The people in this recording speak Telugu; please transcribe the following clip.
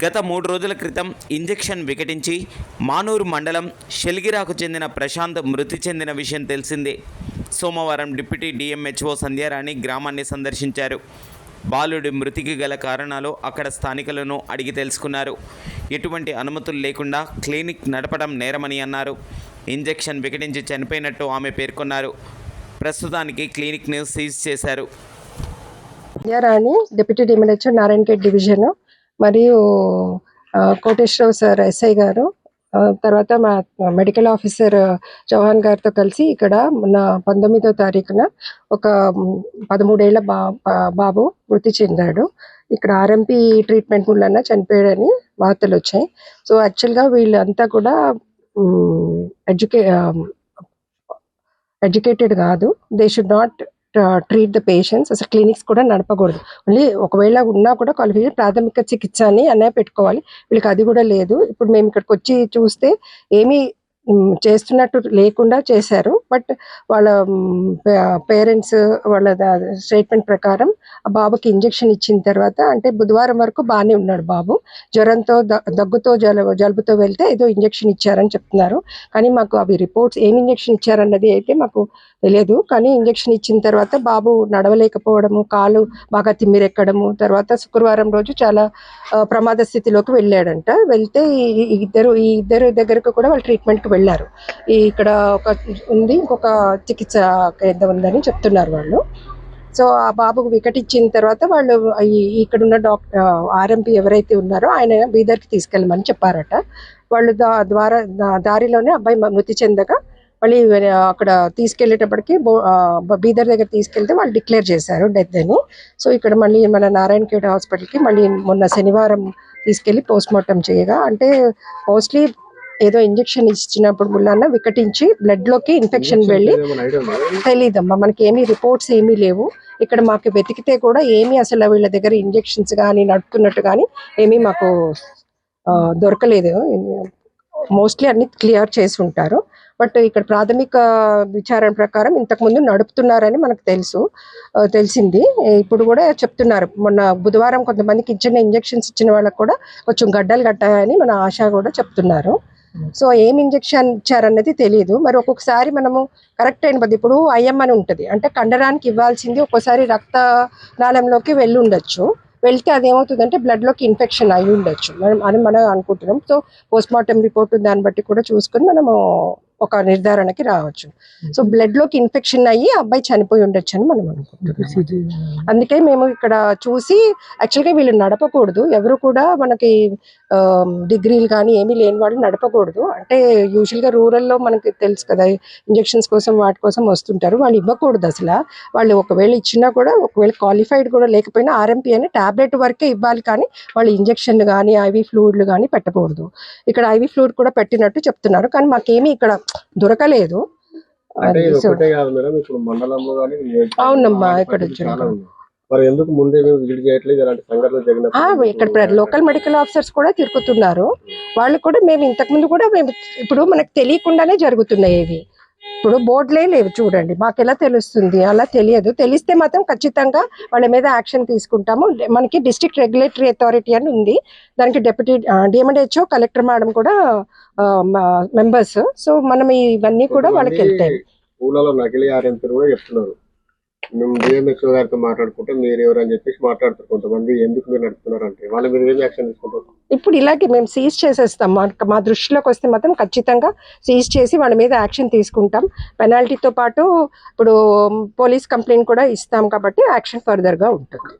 గత మూడు రోజుల క్రితం ఇంజెక్షన్ వికటించి మానూరు మండలం షెల్గిరాకు చెందిన ప్రశాంత్ మృతి చెందిన విషయం తెలిసిందే. సోమవారం డిప్యూటీ డిఎంహెచ్ఓ సంధ్యారాణి గ్రామాన్ని సందర్శించారు. బాలుడి మృతికి గల కారణాలు అక్కడ స్థానికులను అడిగి తెలుసుకున్నారు. ఎటువంటి అనుమతులు లేకుండా క్లినిక్ నడపడం నేరమని అన్నారు. ఇంజెక్షన్ వికటించి చనిపోయినట్టు ఆమె పేర్కొన్నారు. ప్రస్తుతానికి క్లినిక్ను సీజ్ చేశారు. Rani deputy DMHO Narayankhed division మరియు ఆ, కోటేశ్వరరావు సార్ ఎస్ఐ గారు తర్వాత మా మెడికల్ ఆఫీసర్ చౌహాన్ గారితో కలిసి ఇక్కడ మొన్న పంతొమ్మిదో తారీఖున ఒక పదమూడేళ్ళ బా బా- బాబు మృతి చెందాడు. ఇక్కడ ఆర్ఎంపీ ట్రీట్మెంట్ వలన చనిపోయాడని వార్తలు వచ్చాయి. సో యాక్చువల్గా వీళ్ళంతా కూడా ఎడ్యుకే ఎడ్యుకేటెడ్ కాదు. They should not treat the patients అసలు క్లినిక్స్ కూడా నడపకూడదు. ఓన్లీ ఒకవేళ ఉన్నా కూడా క్వాలిఫికేషన్ ప్రాథమిక చికిత్స అని అనే పెట్టుకోవాలి. వీళ్ళకి అది కూడా లేదు. ఇప్పుడు మేము ఇక్కడికి వచ్చి చూస్తే ఏమీ చేస్తున్నట్టు లేకుండా చేశారు. బట్ వాళ్ళ పేరెంట్స్ వాళ్ళ స్టేట్మెంట్ ప్రకారం ఆ బాబుకి ఇంజెక్షన్ ఇచ్చిన తర్వాత అంటే బుధవారం వరకు బాగానే ఉన్నాడు బాబు. జ్వరంతో ద- దగ్గుతో జల జలుబుతో వెళ్తే ఏదో ఇంజెక్షన్ ఇచ్చారని చెప్తున్నారు. కానీ మాకు అవి రిపోర్ట్స్ ఏం ఇంజెక్షన్ ఇచ్చారన్నది అయితే మాకు తెలియదు. కానీ ఇంజెక్షన్ ఇచ్చిన తర్వాత బాబు నడవలేకపోవడము కాలు బాగా తిమ్మిరెక్కడము తర్వాత శుక్రవారం రోజు చాలా ప్రమాద స్థితిలోకి వెళ్ళాడంట. వెళ్తే ఈ ఇద్దరు ఈ ఇద్దరు దగ్గరకు కూడా వాళ్ళు ట్రీట్మెంట్కి వెళ్ళారు. ఇక్కడ ఒక ఉంది ఇంకొక చికిత్స కేంద్రం ఉందని చెప్తున్నారు వాళ్ళు. సో ఆ బాబుకు వికటిచ్చిన తర్వాత వాళ్ళు ఇక్కడ ఉన్న డాక్టర్ ఆర్ఎంపీ ఎవరైతే ఉన్నారో ఆయన బీదర్కి తీసుకెళ్ళమని చెప్పారట. వాళ్ళు దా ద్వారా దారిలోనే అబ్బాయి మృతి చెందగా మళ్ళీ అక్కడ తీసుకెళ్ళేటప్పటికి బో- బ- బీదర్ దగ్గర తీసుకెళ్తే వాళ్ళు డిక్లేర్ చేశారు డెత్ అని. సో ఇక్కడ మళ్ళీ మన నారాయణ ఖేడ్ హాస్పిటల్కి మళ్ళీ మొన్న శనివారం తీసుకెళ్ళి పోస్ట్ మార్టం చేయగా అంటే మోస్ట్లీ ఏదో ఇంజెక్షన్ ఇచ్చినప్పుడు ముళ్ళన్న వికటించి బ్లడ్లోకి ఇన్ఫెక్షన్ వెళ్ళి తెలీదమ్మా మనకి ఏమీ రిపోర్ట్స్ ఏమీ లేవు. ఇక్కడ మాకు వెతికితే కూడా ఏమీ అసలు వీళ్ళ దగ్గర ఇంజెక్షన్స్ కానీ నడుపుతున్నట్టు కానీ ఏమీ మాకు దొరకలేదు. మోస్ట్లీ అన్ని క్లియర్ చేసి ఉంటారు. బట్ ఇక్కడ ప్రాథమిక విచారణ ప్రకారం ఇంతకుముందు నడుపుతున్నారని మనకు తెలుసు. తెలిసింది. ఇప్పుడు కూడా చెప్తున్నారు. మొన్న బుధవారం కొంతమందికి ఇచ్చిన ఇంజెక్షన్స్ ఇచ్చిన వాళ్ళకి కూడా కొంచెం గడ్డలు కట్టాయని మన ఆశ కూడా చెప్తున్నారు. Hmm. సో ఏం ఇంజెక్షన్ ఇచ్చారన్నది తెలియదు మరి ఒక్కొక్కసారి మనము కరెక్ట్ అయిన పది ఇప్పుడు ఐఎం అని ఉంటుంది. అంటే కండరానికి ఇవ్వాల్సింది ఒక్కోసారి రక్త నాళంలోకి వెళ్ళి ఉండొచ్చు. వెళ్తే అదేమవుతుందంటే బ్లడ్లోకి ఇన్ఫెక్షన్ అయి ఉండొచ్చు. మనం అని మనం అనుకుంటున్నాం. సో పోస్ట్ మార్టం రిపోర్ట్ దాన్ని బట్టి కూడా చూసుకొని మనము ఒక నిర్ధారణకి రావచ్చు. సో బ్లడ్లోకి ఇన్ఫెక్షన్ అయ్యి అబ్బాయి చనిపోయి ఉండొచ్చు అని మనం అనుకుంటున్నాం అందుకే మేము ఇక్కడ చూసి యాక్చువల్గా వీళ్ళు నడపకూడదు. ఎవరు కూడా మనకి డిగ్రీలు కానీ ఏమీ లేని వాళ్ళు నడపకూడదు. అంటే యూజువల్గా రూరల్లో మనకి తెలుసు కదా ఇంజెక్షన్స్ కోసం వాటి కోసం వస్తుంటారు. వాళ్ళు ఇవ్వకూడదు అసలు. వాళ్ళు ఒకవేళ ఇచ్చినా కూడా ఒకవేళ క్వాలిఫైడ్ కూడా లేకపోయినా ఆర్ఎంపీ అని టాబ్లెట్ వరకే ఇవ్వాలి కానీ వాళ్ళు ఇంజెక్షన్ కానీ ఐవి ఫ్లూయిడ్లు కానీ పెట్టకూడదు. ఇక్కడ ఐవి ఫ్లూయిడ్ కూడా పెట్టినట్టు చెప్తున్నారు. కానీ మాకేమీ ఇక్కడ దొరకలేదు. అవునమ్మా, ఇక్కడ వచ్చిన మరి ఎందుకు ముందే విజిట్ చేయట్లేదు? ఇలాంటి సంఘటనలు జరిగినప్పుడు ఆ, ఇక్కడ లోకల్ మెడికల్ ఆఫీసర్స్ కూడా తిరుగుతున్నారు. వాళ్ళు కూడా మేము ఇంతకుముందు కూడా మేము ఇప్పుడు మనకు తెలియకుండానే జరుగుతున్నాయి ఇవి. ఇప్పుడు బోర్డులే లేవు చూడండి. మాకు ఎలా తెలుస్తుంది? అలా తెలియదు. తెలిస్తే మాత్రం ఖచ్చితంగా వాళ్ళ మీద యాక్షన్ తీసుకుంటాము. మనకి డిస్ట్రిక్ట్ రెగ్యులేటరీ అథారిటీ అని ఉంది. దానికి డెప్యూటీ డిఎండ్హెచ్ఓ కలెక్టర్ మేడం కూడా మెంబర్స్. సో మనం ఇవన్నీ కూడా వాళ్ళకి వెళ్తాయి. ఊళ్ళలో నకిలీ ఆర్ఎంపీలు కూడా చెప్తున్నారు. మేము డిఎంఎక్స్ గారితో మాట్లాడుకుంటే మీరు ఎవరని చెప్పేసి మాట్లాడుతారు కొంతమంది. ఎందుకు మీరు నడుపుతున్నారు అంటే వాళ్ళ మీద ఏం యాక్షన్ తీసుకుంటారు? ఇప్పుడు ఇలాగే మేము సీజ్ చేసేస్తాం. మా మా దృష్టిలోకి వస్తే మాత్రం ఖచ్చితంగా సీజ్ చేసి వాళ్ళ మీద యాక్షన్ తీసుకుంటాం. పెనాల్టీతో పాటు ఇప్పుడు పోలీస్ కంప్లైంట్ కూడా ఇస్తాం కాబట్టి యాక్షన్ ఫర్దర్గా ఉంటుంది.